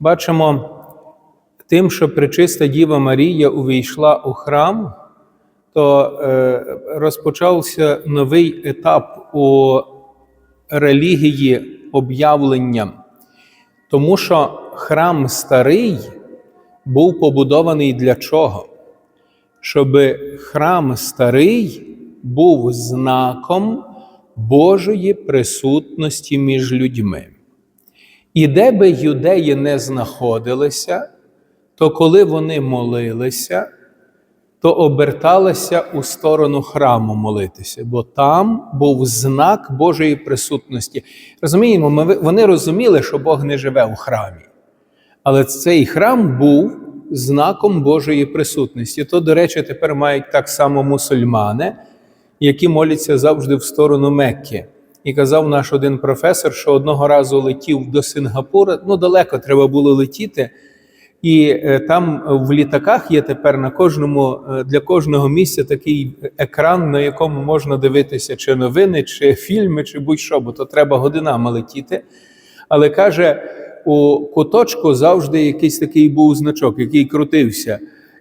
Бачимо тим, що пречиста Діва Марія увійшла у храм, то е, розпочався новий етап у релігії об'явлення, тому що храм старий був побудований для чого? Щоб храм старий був знаком Божої присутності між людьми. І де би юдеї не знаходилися, то коли вони молилися, то оберталися у сторону храму молитися, бо там був знак Божої присутності. Розуміємо, ми, вони розуміли, що Бог не живе у храмі. Але цей храм був знаком Божої присутності. То, до речі, тепер мають так само мусульмани, які моляться завжди в сторону Мекки. І казав наш один професор, що одного разу летів до Сингапура, ну далеко треба було летіти. І е, там в літаках є тепер на кожному е, для кожного місця такий екран, на якому можна дивитися чи новини, чи фільми, чи будь-що, бо то треба годинами летіти. Але каже, у куточку завжди якийсь такий був значок, який крутився.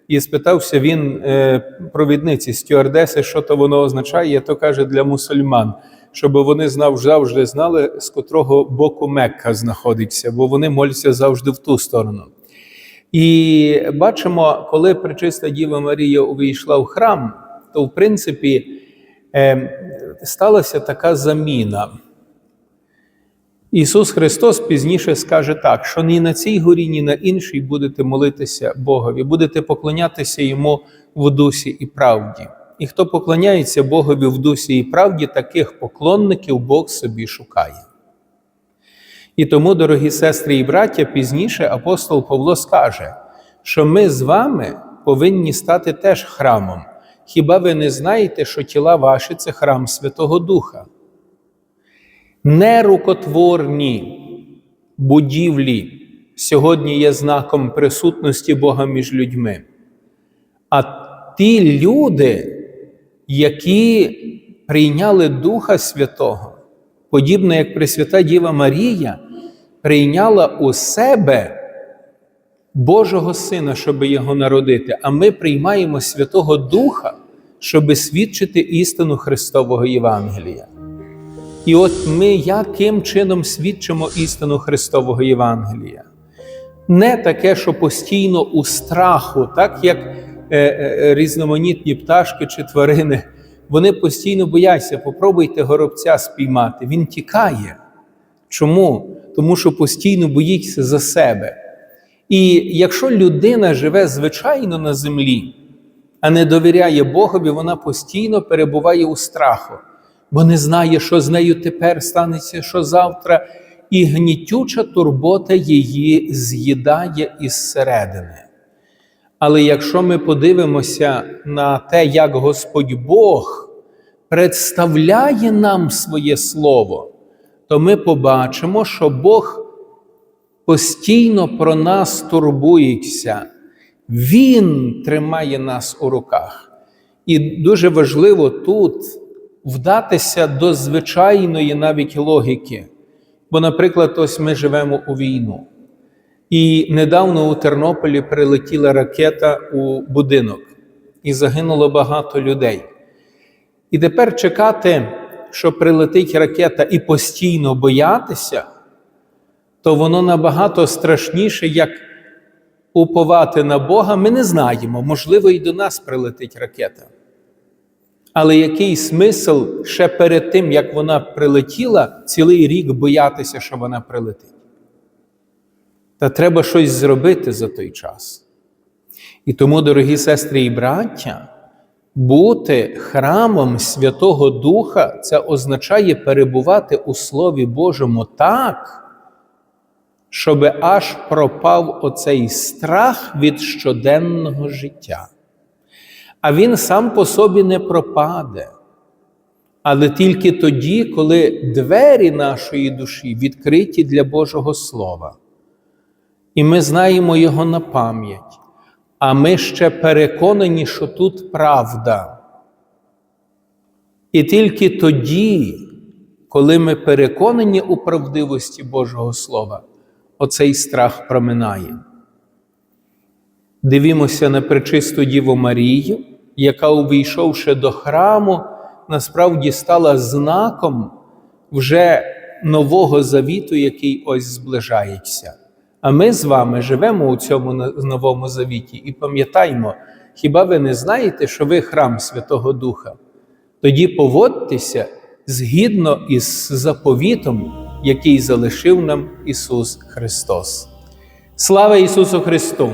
І спитався він е, провідниці стюардеси, що то воно означає, то каже для мусульман, щоб вони знав, завжди знали, з котрого боку Мекка знаходиться, бо вони моляться завжди в ту сторону. І бачимо, коли Пречиста Діва Марія увійшла в храм, то в принципі е, сталася така заміна. Ісус Христос пізніше скаже так, що ні на цій горі, ні на іншій будете молитися Богові, будете поклонятися Йому в дусі і правді. І хто поклоняється Богові в дусі і правді, таких поклонників Бог собі шукає. І тому, дорогі сестри і браття, пізніше апостол Павло скаже, що ми з вами повинні стати теж храмом. Хіба ви не знаєте, що тіла ваші це храм Святого Духа? Нерукотворні будівлі сьогодні є знаком присутності Бога між людьми. А ті люди, які прийняли Духа Святого, подібно як Пресвята Діва Марія, прийняла у себе Божого Сина, щоб його народити, а ми приймаємо Святого Духа, щоб свідчити істину Христового Євангелія. І от ми яким чином свідчимо істину Христового Євангелія? Не таке, що постійно у страху, так як е, е, різноманітні пташки чи тварини, вони постійно бояться, попробуйте горобця спіймати. Він тікає. Чому? Тому що постійно боїться за себе. І якщо людина живе звичайно на землі, а не довіряє Богові, вона постійно перебуває у страху бо не знає, що з нею тепер станеться, що завтра, і гнітюча турбота її з'їдає із середини. Але якщо ми подивимося на те, як Господь Бог представляє нам своє Слово, то ми побачимо, що Бог постійно про нас турбується, Він тримає нас у руках. І дуже важливо тут вдатися до звичайної навіть логіки. Бо, наприклад, ось ми живемо у війну. І недавно у Тернополі прилетіла ракета у будинок, і загинуло багато людей. І тепер чекати, що прилетить ракета і постійно боятися, то воно набагато страшніше, як уповати на Бога, ми не знаємо. Можливо, і до нас прилетить ракета. Але який смисл ще перед тим, як вона прилетіла, цілий рік боятися, що вона прилетить? Та треба щось зробити за той час. І тому, дорогі сестри і браття, бути храмом Святого Духа це означає перебувати у Слові Божому так, щоб аж пропав оцей страх від щоденного життя а він сам по собі не пропаде. Але тільки тоді, коли двері нашої душі відкриті для Божого Слова, і ми знаємо Його на пам'ять, а ми ще переконані, що тут правда. І тільки тоді, коли ми переконані у правдивості Божого Слова, оцей страх проминає. Дивімося на пречисту Діву Марію, яка, увійшовши до храму, насправді стала знаком вже нового завіту, який ось зближається. А ми з вами живемо у цьому новому завіті і пам'ятаймо, хіба ви не знаєте, що ви храм Святого Духа? Тоді поводьтеся згідно із заповітом, який залишив нам Ісус Христос. Слава Ісусу Христу!